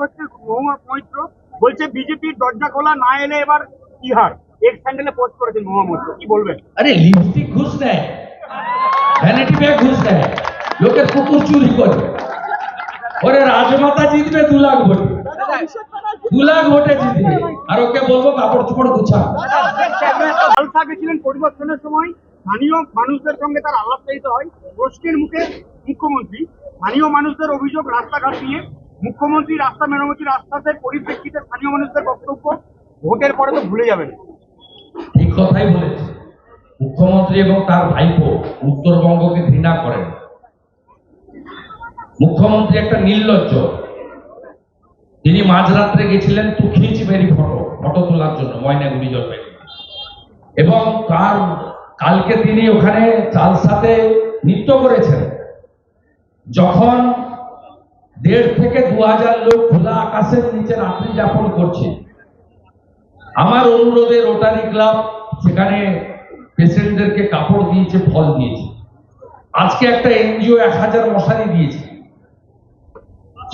হচ্ছে মোহাম্মদ মৈত্র বলছে বিজেপির দরজা খোলা না এলে এবার ইহার এক্স হ্যান্ডেলে পোস্ট করেছেন মৈত্র কি বলবেন? আরে লিপস্টিক ঘুষ দেয়। ভ্যানিটি ব্যাগ ঘুষ দেয়। লোকের কুকুর চুরি করে। ওরে রাজমাতা জিতবে দু লাখ ভোটে। দু লাখ ভোটে জিতবে। আর ওকে বলব কাপড় চোপড় গুছা। গেছিলেন পরিবর্তনের সময়। স্থানীয় মানুষদের সঙ্গে তার আলাপ চাইতে হয়। প্রশ্নের মুখে মুখ্যমন্ত্রী স্থানীয় মানুষদের অভিযোগ রাস্তাঘাট নিয়ে মুখ্যমন্ত্রী রাস্তা, মেরামতির আশ্বাসের পরিপ্রেক্ষিতে স্থানীয় মানুষদের বক্তব্য, ভোটের পরে তো ভুলে যাবেন। ঠিক কথাই বলেছে। মুখ্যমন্ত্রী এবং তার ভাইপো উত্তরবঙ্গকে ঘৃণা করেন। মুখ্যমন্ত্রী একটা নির্লজ্জ। তিনি মাঝরাত্রে গেছিলেন তু খিচ মেরি ফটো ফটো তোলার জন্য ময়নাগুড়ি জলপাইগুড়ি। এবং তার কালকে তিনি ওখানে চালসাতে নৃত্য করেছেন। যখন দেড় থেকে দু হাজার লোক খোলা আকাশের নিচে রাত্রি যাপন করছে। আমার অনুরোধে রোটারি ক্লাব সেখানে পেশেন্টদেরকে কাপড় দিয়েছে, ফল দিয়েছে। আজকে একটা এনজিও এক হাজার মশারি দিয়েছে।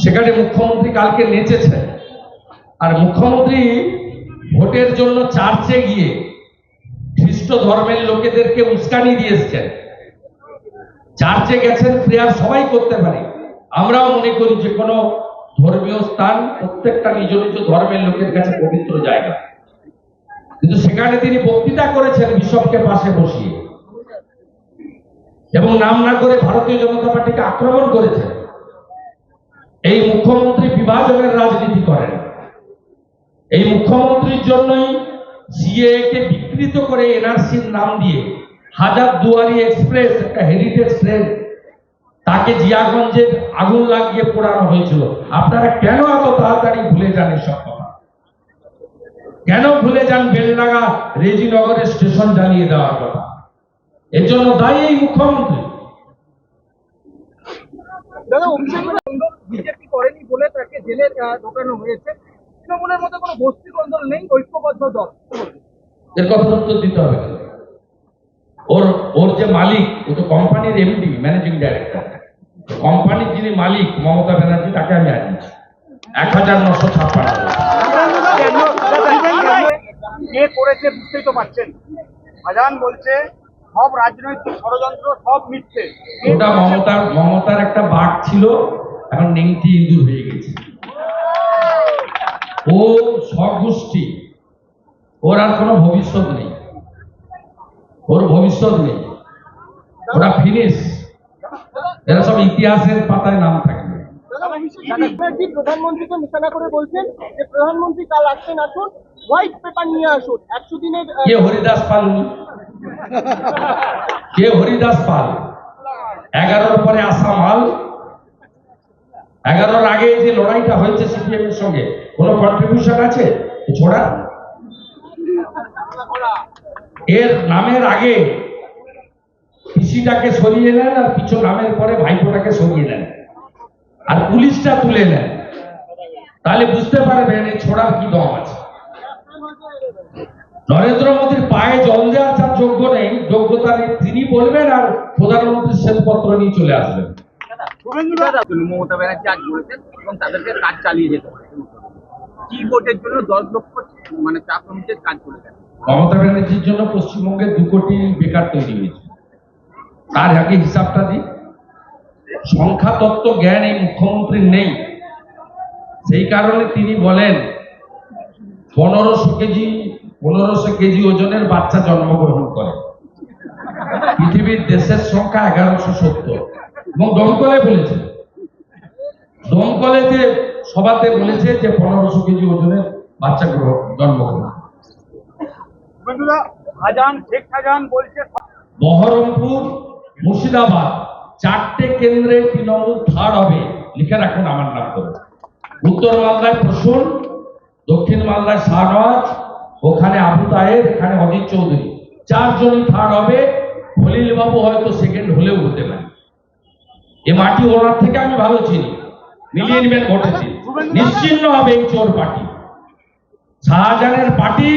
সেখানে মুখ্যমন্ত্রী কালকে নেচেছেন। আর মুখ্যমন্ত্রী ভোটের জন্য চার্চে গিয়ে খ্রিস্ট ধর্মের লোকেদেরকে উস্কানি দিয়ে এসছেন। চার্চে গেছেন, প্রেয়ার সবাই করতে পারে। আমরাও মনে করি যে কোনো ধর্মীয় স্থান প্রত্যেকটা নিজ নিজ ধর্মের লোকের কাছে পবিত্র জায়গা। কিন্তু সেখানে তিনি বক্তৃতা করেছেন বিশপকে পাশে বসিয়ে। এবং নাম না করে ভারতীয় জনতা পার্টিকে আক্রমণ করেছেন। এই মুখ্যমন্ত্রী বিভাজনের রাজনীতি করেন। এই মুখ্যমন্ত্রীর জন্যই সিএ বিকৃত করে এনআরসির নাম দিয়ে হাজার দুয়ারি এক্সপ্রেস, একটা হেরিটেজ ট্রেন তাকে জিয়াগঞ্জে আগুন লাগিয়ে পোড়ানো হয়েছিল। আপনারা কেন এত তাড়াতাড়ি ভুলে যান এসব কথা? কেন ভুলে যান বেলডাঙ্গা রেজিনগরের স্টেশন জ্বালিয়ে দেওয়ার কথা? এর জন্য দায়ী এই মুখ্যমন্ত্রী। দাদা অভিষেক বিজেপি করেনি বলে তাকে জেলে ঢোকানো হয়েছে। তৃণমূলের মধ্যে কোনো বস্তি কন্দল নেই ঐক্যবদ্ধ দল। এর কথা উত্তর দিতে হবে। ওর ওর যে মালিক ও তো কোম্পানির এমডি ম্যানেজিং ডাইরেক্টর কোম্পানির যিনি মালিক মমতা ব্যানার্জি তাকে আমি আনিয়েছি এক হাজার নশো ছাপ্পান্ন। কে করেছে বুঝতেই তো পারছেন। আজান বলছে সব রাজনৈতিক ষড়যন্ত্র সব মিথ্যে। ওটা মমতার মমতার একটা বাঘ ছিল এখন নেংটি ইঁদুর হয়ে গেছে। ও ওর আর কোনো ভবিষ্যৎ নেই। ওর ভবিষ্যৎ নেই। ওরা ফিনিশ এরা সব ইতিহাসের পাতায় নাম থাকবে। প্রধানমন্ত্রীকে নিশানা করে বলছেন যে প্রধানমন্ত্রী কাল আসছেন আসুন হোয়াইট পেপার নিয়ে আসুন। একশো দিনের কে হরিদাস পাল? কে হরিদাস পাল? এগারোর পরে এগারোর আগে যে লড়াইটা হয়েছে সিপিএম এর সঙ্গে কোনো কন্ট্রিবিউশন আছে? ছোড়া। এর নামের আগে পিসিটাকে সরিয়ে নেন আর কিছু নামের পরে ভাইপোটাকে সরিয়ে নেন। আর পুলিশটা তুলে নেন। তাহলে বুঝতে পারবেন এই ছোড়ার কি দম আছে। নরেন্দ্র মোদীর পায়ে জল দেওয়ার যার যোগ্য নেই। যোগ্যতা নেই তিনি বলবেন আর প্রধানমন্ত্রীর শ্বেতপত্র নিয়ে চলে আসবেন। মমতা ব্যানার্জি আজ বলেছেন এবং তাদেরকে কাজ চালিয়ে যেতে পারে কি ভোটের জন্য দশ লক্ষ মানে চা শ্রমিকের কাজ করে দেন। মমতা ব্যানার্জির জন্য পশ্চিমবঙ্গে দু কোটি বেকার তৈরি হয়েছে। তার আগে হিসাবটা দিই। সংখ্যা তত্ত্ব জ্ঞান এই মুখ্যমন্ত্রীর নেই। সেই কারণে তিনি বলেন পনেরোশো কেজি পনেরোশো কেজি ওজনের বাচ্চা জন্মগ্রহণ করে। পৃথিবীর দেশের সংখ্যা এগারোশো সত্তর। এবং দমকলে বলেছে। দমকলেতে সভাতে বলেছে যে পনেরোশো কেজি ওজনের বাচ্চা গ্রহণ জন্মগ্রহণ। আজান শেখ বলছে বহরমপুর মুর্শিদাবাদ চারটে কেন্দ্রে তৃণমূল থার্ড হবে। লিখে রাখুন আমার নাম করে উত্তর মালদায় প্রসূন দক্ষিণ মালদায় শাহনওয়াজ ওখানে আবু তাহের এখানে অজিত চৌধুরী। চারজনই থার্ড হবে। খলিল বাবু হয়তো সেকেন্ড হলেও হতে পারে। এ মাটি ওনার থেকে আমি ভালো চিনি। মিলিয়ে নেবেন ঘটেছে নিশ্চিন্ন হবে এই চোর পার্টি। শাহজাহানের পার্টি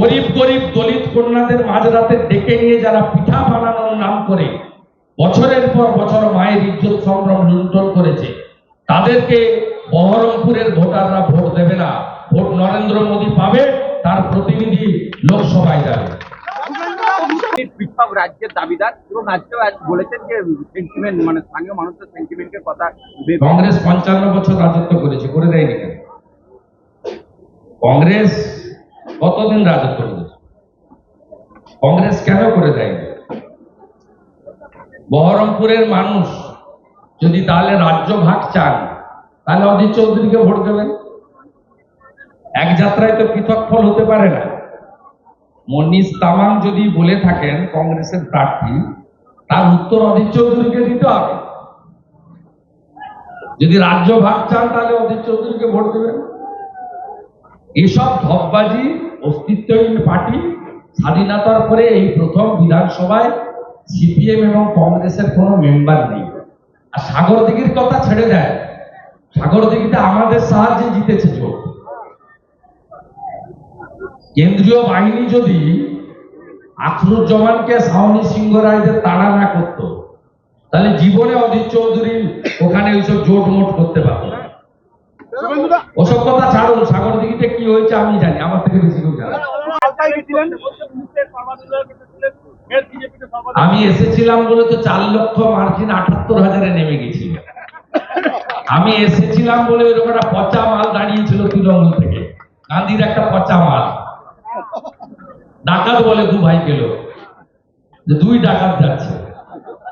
গরিব গরিব দলিত কন্যাদের মাঝরাতে ডেকে নিয়ে যারা পিঠা বানানোর নাম করে বছরের পর বছর মায়ের ইজ্জত সম্ভ্রম লুণ্ঠন করেছে তাদেরকে বহরমপুরের ভোটাররা ভোট দেবে না। ভোট নরেন্দ্র মোদী পাবে তার প্রতিনিধি লোকসভায় যাবে। পৃথক রাজ্যের দাবিদার এবং আজকেও আজ বলেছেন যে সেন্টিমেন্ট মানে স্থানীয় মানুষের সেন্টিমেন্টের কথা কংগ্রেস পঞ্চান্ন বছর রাজত্ব করেছে করে দেয়নি কংগ্রেস কতদিন রাজত্ব করেছে? কংগ্রেস কেন করে দেয়নি? বহরমপুরের মানুষ যদি তাহলে রাজ্য ভাগ চান, তাহলে অধীর চৌধুরীকে ভোট দেবেন? এক যাত্রায় তো পৃথক ফল হতে পারে না। মনিস তামাং যদি বলে থাকেন কংগ্রেসের প্রার্থী, তার উত্তর অধীর চৌধুরীকে দিতে হবে। যদি রাজ্য ভাগ চান, তাহলে অধীর চৌধুরীকে ভোট দেবেন। এসব ধপবাজি অস্তিত্বহীন পার্টি স্বাধীনতার পরে এই প্রথম বিধানসভায় সিপিএম এবং কংগ্রেসের কোনো মেম্বার নেই। আর সাগর দিঘির কথা ছেড়ে দেয়। সাগর দিঘিতে আমাদের সাহায্যে জিতেছে ভোট কেন্দ্রীয় বাহিনী যদি আখরুজ্জামানকে সাউনি সিংহ রায়দের তাড়া না করতো তাহলে জীবনে অধীর চৌধুরী ওখানে ওইসব জোট মোট করতে পারতো। ওসব কথা ছাড়ুন সাগর দিঘিতে কি হয়েছে আমি জানি, আমার থেকে বেশি কেউ জানে। আমি এসেছিলাম বলে তো চার লক্ষ মার্জিন আটাত্তর হাজারে নেমে গেছিল আমি এসেছিলাম বলে ওইরকম একটা পচা মাল দাঁড়িয়েছিল তৃণমূল থেকে। গান্ধীর একটা পচা মাল। ডাকাত বলে দু ভাই গেল যে দুই ডাকাত যাচ্ছে।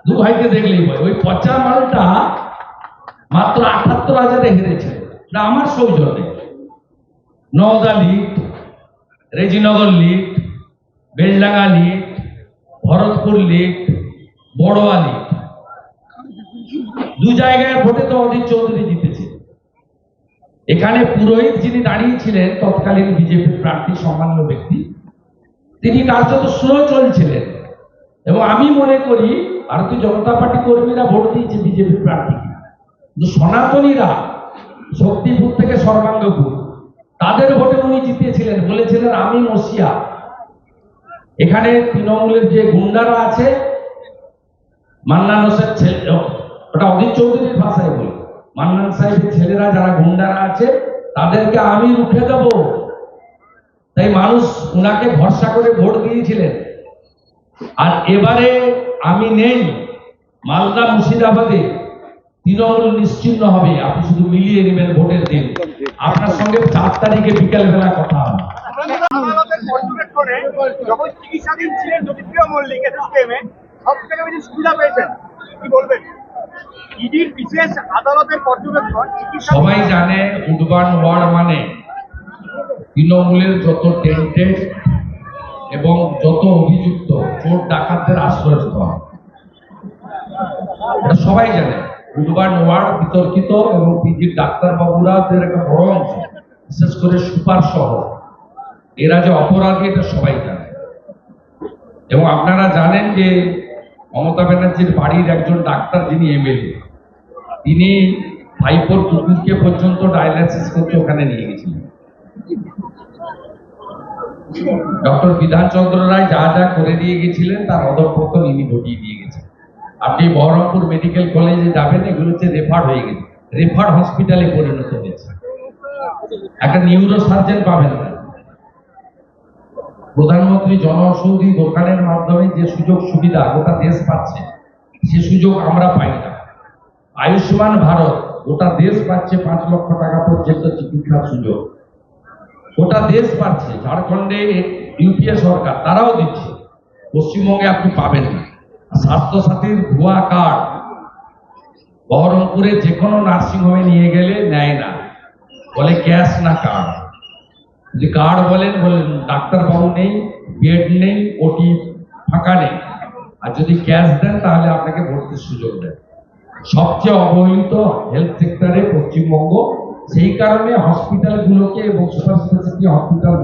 দু ভাইকে দেখলেই বলে, ওই পচা মালটা মাত্র আটাত্তর হাজারে হেরেছে। আমার সৌজন্যে। Nawda lead Rejinagar lead Beldanga lead Bharatpur lead Baruya lead দু জায়গায় ভোটে তো অধীর চৌধুরী জিতেছে। এখানে পুরোহিত যিনি দাঁড়িয়েছিলেন, তৎকালীন বিজেপির প্রার্থী সম্মান্য ব্যক্তি, তিনি কার্যত স্লো চলছিলেন। এবং আমি মনে করি, ভারতীয় জনতা পার্টি কর্মীরা ভোট দিয়েছে বিজেপি প্রার্থীকে। কিন্তু সনাতনীরা শক্তিপুর থেকে সর্বাঙ্গপুর তাদের ভোটে উনি জিতিয়েছিলেন বলেছিলেন, আমি মসিয়া। এখানে তৃণমূলের যে গুন্ডারা আছে, মান্নান হোসেন ছেলে ওটা অধীর চৌধুরীর ভাষায় বলি। মান্নান সাহেবের ছেলেরা যারা গুন্ডারা আছে, তাদেরকে আমি রুখে দেব। তাই মানুষ উনাকে ভরসা করে ভোট দিয়েছিলেন। আর এবারে আমি নেই, মালদা মুর্শিদাবাদে তৃণমূল নিশ্চিন্ন হবে। আপনি শুধু মিলিয়ে নেবেন ভোটের দিন। আপনার সঙ্গে চার তারিখে বিকেল বেলা কথা হবে। যখন চিকিৎসাধীন ছিলেন জ্যোতিপ্রিয় মল্লিক এসএসকেএমে সব থেকে বেশি সুবিধা পেয়েছেন। কি বলবেন? ইডির বিশেষ আদালতের পর্যবেক্ষণ সবাই জানে উডবান ওয়ার্ড মানে তৃণমূলের যত টেন্টেড এবং যত অভিযুক্ত চোর ডাকাতদের আশ্রয়স্থল সবাই জানে। উডবান ওয়ার্ড বিতর্কিত এবং পিজির ডাক্তারবাবুরা দের একটা বড় অংশ, বিশেষ করে সুপার সহ এরা যে অপরাধী, এটা সবাই জানে। এবং আপনারা জানেন যে মমতা ব্যানার্জির বাড়ির একজন ডাক্তার যিনি এমএলএ, তিনি ভাইপোর কুকুরকে পর্যন্ত ডায়ালাইসিস করতে ওখানে নিয়ে গেছিলেন। ডক্টর বিধানচন্দ্র রায় যা যা করে দিয়ে গেছিলেন, তার অধঃপতন ইনি ঘটিয়ে দিয়ে আপনি বহরমপুর মেডিকেল কলেজে যাবেন, এগুলো হচ্ছে রেফার হয়ে গেছে। রেফার হসপিটালে পরিণত হয়েছে। একটা নিউরো সার্জন পাবেন না। প্রধানমন্ত্রী জনঔষধি দোকানের মাধ্যমে যে সুযোগ সুবিধা গোটা দেশ পাচ্ছে, সে সুযোগ আমরা পাই না। আয়ুষ্মান ভারত, গোটা দেশ পাচ্ছে পাঁচ লক্ষ টাকা পর্যন্ত চিকিৎসার সুযোগ। গোটা দেশ পাচ্ছে, ঝাড়খণ্ডে ইউপিএ সরকার, তারাও দিচ্ছে। পশ্চিমবঙ্গে আপনি পাবেন না। স্বাস্থ্য সাথীর ভুয়া কার্ড বহরমপুরে যে কোনো নার্সিংহোমে নিয়ে গেলে নেয় না। বলে ক্যাশ না কার্ড। যদি কার্ড বলেন বলেন ডাক্তার বাবু নেই, বেড নেই, ওটি ফাঁকা নেই। আর যদি ক্যাশ দেন, তাহলে আপনাকে ভর্তির সুযোগ দেন সবচেয়ে অবহেলিত হেলথ সেক্টরে পশ্চিমবঙ্গ, সেই কারণে হসপিটালগুলোকে এবং সুপার স্পেশালিটি হসপিটাল